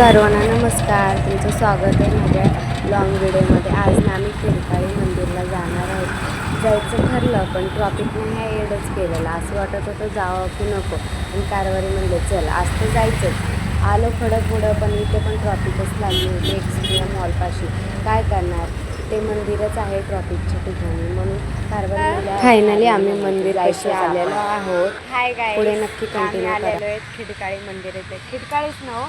सर्वांना नमस्कार. तुमचं स्वागत आहे माझ्या लॉंग व्हिडिओमध्ये आज ना आम्ही फिरकाळी मंदिरला जाणार आहोत. जायचं ठरलं पण ट्रॉफिकने ह्या एडच केलेलं. असं वाटत होतं जावं की नको. आणि कारवारी म्हणले चल आज तर जायचंच. आलो खडं पुढं पण इथे पण ट्रॉफिकच लागली होती. एक्सप्रिया मॉलपाशी काय करणार? ते मंदिरच आहे ट्रॉफिकच्या ठिकाणी म्हणून फायनली आम्ही मंदिर पैसे आलेलो आहोत. हाय काय पुढे नक्की आम्ही कंटिन्यू आलेलो करा आहे खिडकाळी मंदिर येते खिडकाळीच ना हो?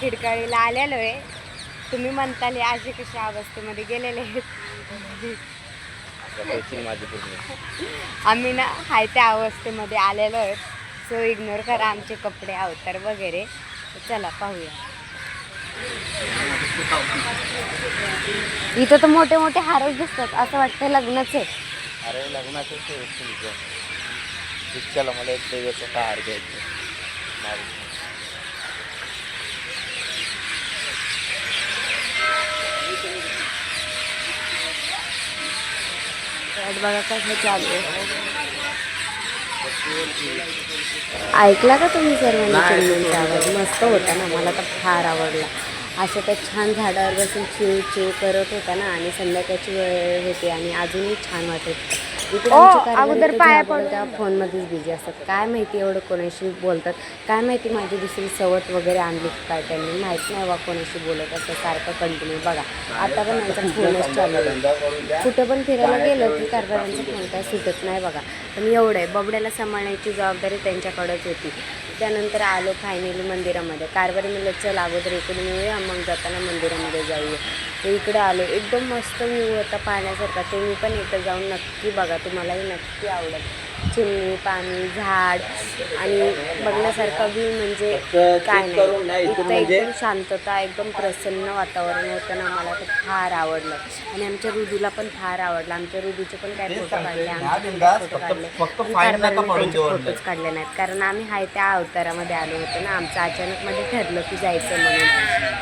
खिडकाळीला आलेलो आहे. तुम्ही म्हणताले अशी कशा अवस्थेमध्ये गेलेले आहेत. आम्ही ना हाय त्या अवस्थेमध्ये आलेलो आहे सो इग्नोर करा आमचे कपडे अवतार वगैरे. चला पाहूया. इथं तर मोठे मोठे हारच दिसतात असं वाटतं लग्नच. आहे अरे लग्नाचं ते तुमचं मला एक देवाचं का हार घ्यायचं बघा कसं चालू आहे ऐकला का तुम्ही सर्वांनी चिमण्यांचा आवाज मस्त होता ना मला तर फार आवडला. असं त्या छान झाडावर बसून चिव चिव करत होता ना आणि संध्याकाळची वेळ होती आणि अजूनही छान वाटत होतं. इकडे आमच्या. त्या फोनमध्येच बिझी असतात. काय माहिती एवढं कोणाशी बोलतात? काय माहिती माझी दुसरी सवत वगैरे आणली काय त्यांनी? माहीत नाही बा कोणाशी बोलत असं सारखं कंटिन्यू बघा. आता पण यांचा फोनच चालू आहे. कुठं पण फिरायला गेलं की कारभारांचा फोन काय सुटत नाही बघा. पण एवढं आहे. बबड्याला सांभाळण्याची जबाबदारी त्यांच्याकडेच होती. त्यानंतर आलो फायनली मंदिरामध्ये. कारवारी म्हणलं चल अगोदर इकडून येऊया मग जाताना मंदिरामध्ये जाऊया. तर इकडं आलो. एकदम मस्त व्ह्यू होता पाण्यासारखा ते मी पण एकदा जाऊन नक्की बघा. तुम्हालाही नक्की आवडेल. चिमणी पाणी झाड आणि बघण्यासारखा व्ह्यू म्हणजे काय नाही. इथं एकदम शांतता एकदम प्रसन्न वातावरण होतं ना. मला तर फार आवडलं. आणि आमच्या रुदूला पण फार आवडलं. आमच्या रुदूचे पण काय फोटो काढले आमचे फोटो काढले. फोटोच काढले नाहीत. कारण आम्ही हाय त्या अवतारामध्ये आलो होतो ना. आमचं अचानक मध्ये ठरलं की जायचं म्हणून.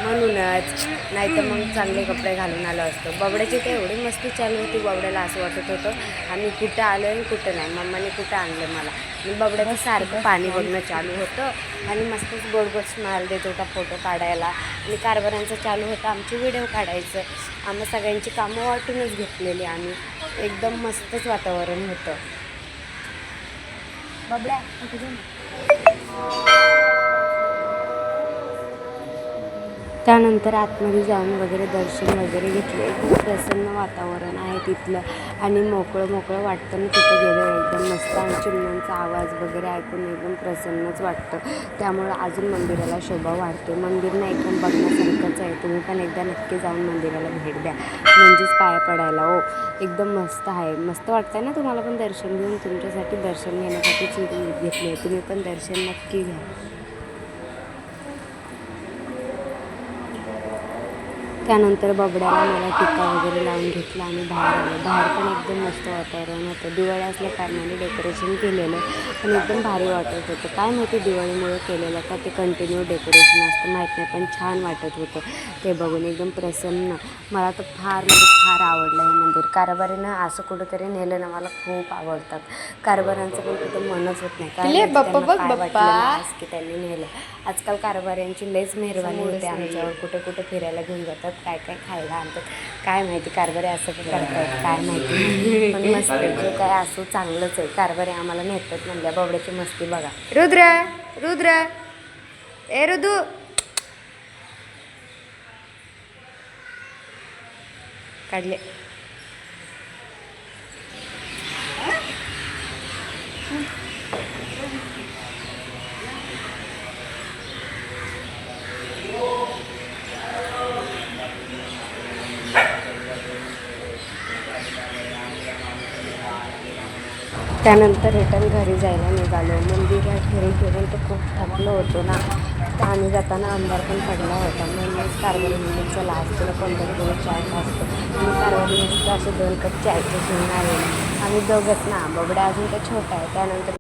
म्हणूनच. नाही तर मग चांगले कपडे घालून आलो असतो. बबड्याची तर एवढी मस्ती चालू होती बबड्याला असं वाटत होतं आम्ही कुठं आलो आणि कुठं नाही मम्माने कुठं आणलं मला? आणि बबड्याचं सारखं पाणी बघणं चालू होतं आणि मस्तच गोड गोड देत होता फोटो काढायला. आणि कारभारांचं चालू होतं आमचे व्हिडिओ काढायचं. आम्ही सगळ्यांची कामं वाटूनच घेतलेली आम्ही. एकदम मस्तच वातावरण होतं. बबड्या त्यानंतर आतमध्ये जाऊन वगैरे दर्शन वगैरे घेतले. खूप प्रसन्न वातावरण आहे तिथलं. आणि मोकळं मोकळं वाटतं ना तिथं गेलं एकदम मस्त आणि चिमण्यांचा आवाज वगैरे ऐकून एकदम प्रसन्नच वाटतं. त्यामुळं अजून मंदिराला शोभा वाढते. मंदिर ना एकदम बघण्यासारखंच आहे. तुम्ही पण एकदा नक्की जाऊन मंदिराला भेट द्या. म्हणजेच पाया पडायला हो. एकदम मस्त आहे. मस्त वाटतं ना तुम्हाला पण दर्शन घेऊन? तुमच्यासाठी दर्शन घेण्यासाठीच आहे तुम्ही पण दर्शन नक्की घ्या. त्यानंतर बबड्याला मला टिका वगैरे लावून घेतला आणि बाहेर आलो. बाहेर पण एकदम मस्त वातावरण होतं. दिवाळी असल्या कारणाने डेकोरेशन केलेलं पण एकदम भारी वाटत होतं. काय माहिती दिवाळीमुळे केलेलं का ते कंटिन्यू डेकोरेशन असतं माहीत नाही पण छान वाटत होतं. ते बघून एकदम प्रसन्न. मला तर फार म्हणजे फार आवडलं हे मंदिर. कारभारीनं असं कुठंतरी नेलं ना मला खूप आवडतात. कारभारांचं पण कुठं मनच होत नाही. आज की त्यांनी नेलं. आजकाल कारभाऱ्यांची लयच मेहरबानी होते आमच्यावर. कुठे कुठे फिरायला घेऊन जातात. काय काय खायला आणतात काय माहिती कारभारी असं पण करतात काय माहिती. पण मस्त जे काय असू चांगलंच आहे. कारभारी आम्हाला नेतात म्हणल्या बाबड्याची मस्ती बघा. रुद्र रुद्र. ए रुदू. काढले. त्यानंतर रिटर्न घरी जायला निघालो. मंदिरात फिरून फिरून तर खूप थकलो होतो ना. तर आम्ही जाताना अंधार पण पडला होता. म्हणून कारभारी म्हणजे लास्ट आज तुला कोणतरी चाय असतो आणि कारभारी असे दोन कप चायचे घेऊन आले. आम्ही दोघंच ना बबड्या अजून तर छोटा आहे त्यानंतर